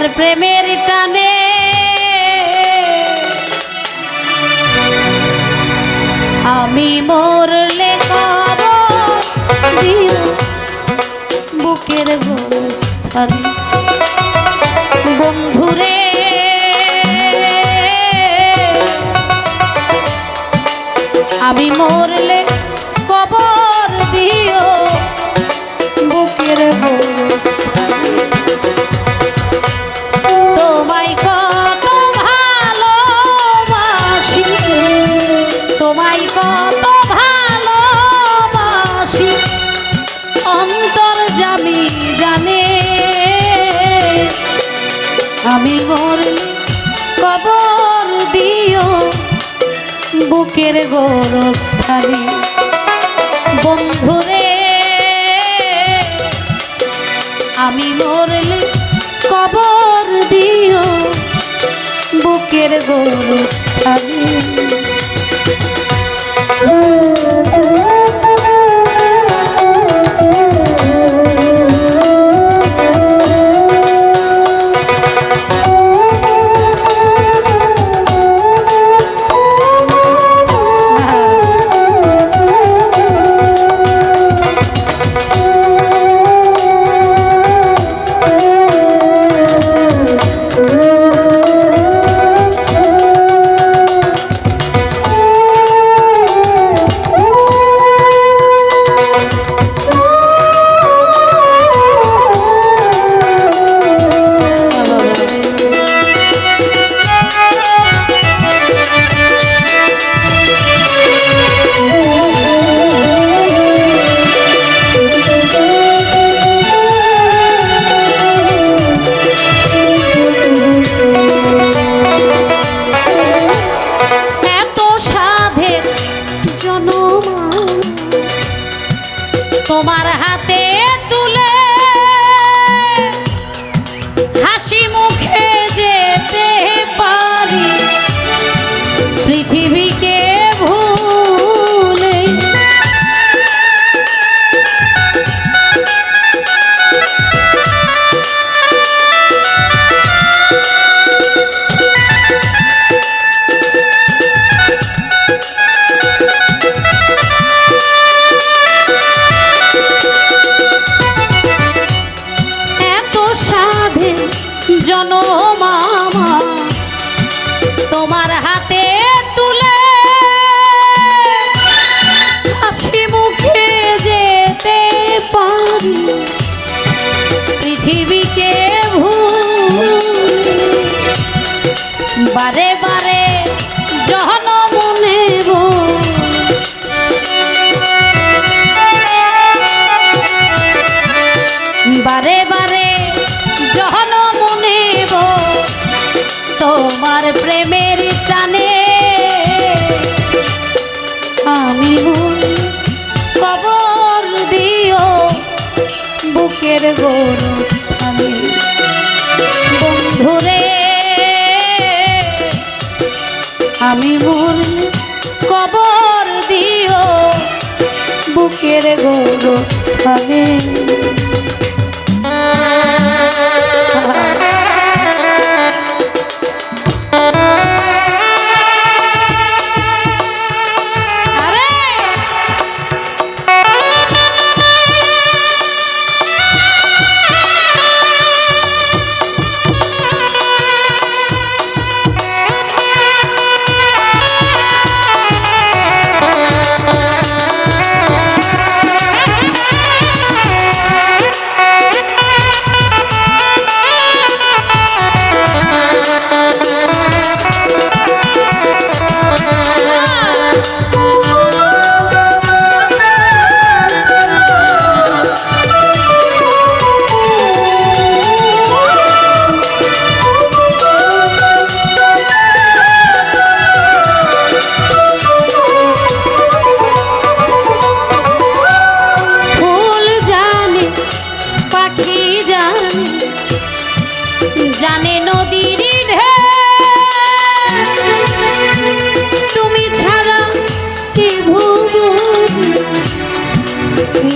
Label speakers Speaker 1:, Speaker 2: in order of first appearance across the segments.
Speaker 1: তোমার প্রেমের টানে। আমি মরলে কব বুকের গোস্থান বন্ধুরে কবর দিও বুকের গোরস্থানে। বন্ধুরে আমি মরলে কবর দিও বুকের গোরস্থানে। পৃথিবীকে বুকের গরুস্থানে। বন্ধুরে আমি মরলে কবর দিও বুকের গোরস্থানে।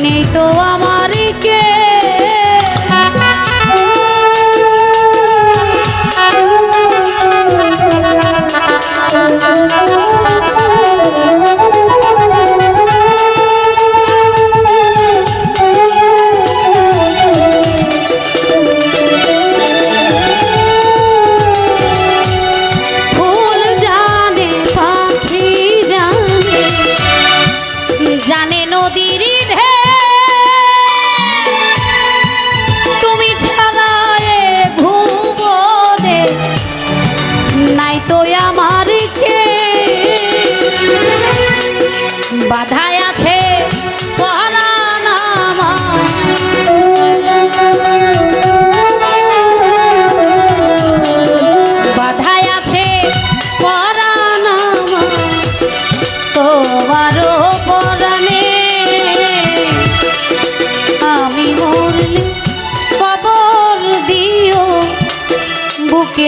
Speaker 1: নেই তো আমার কে?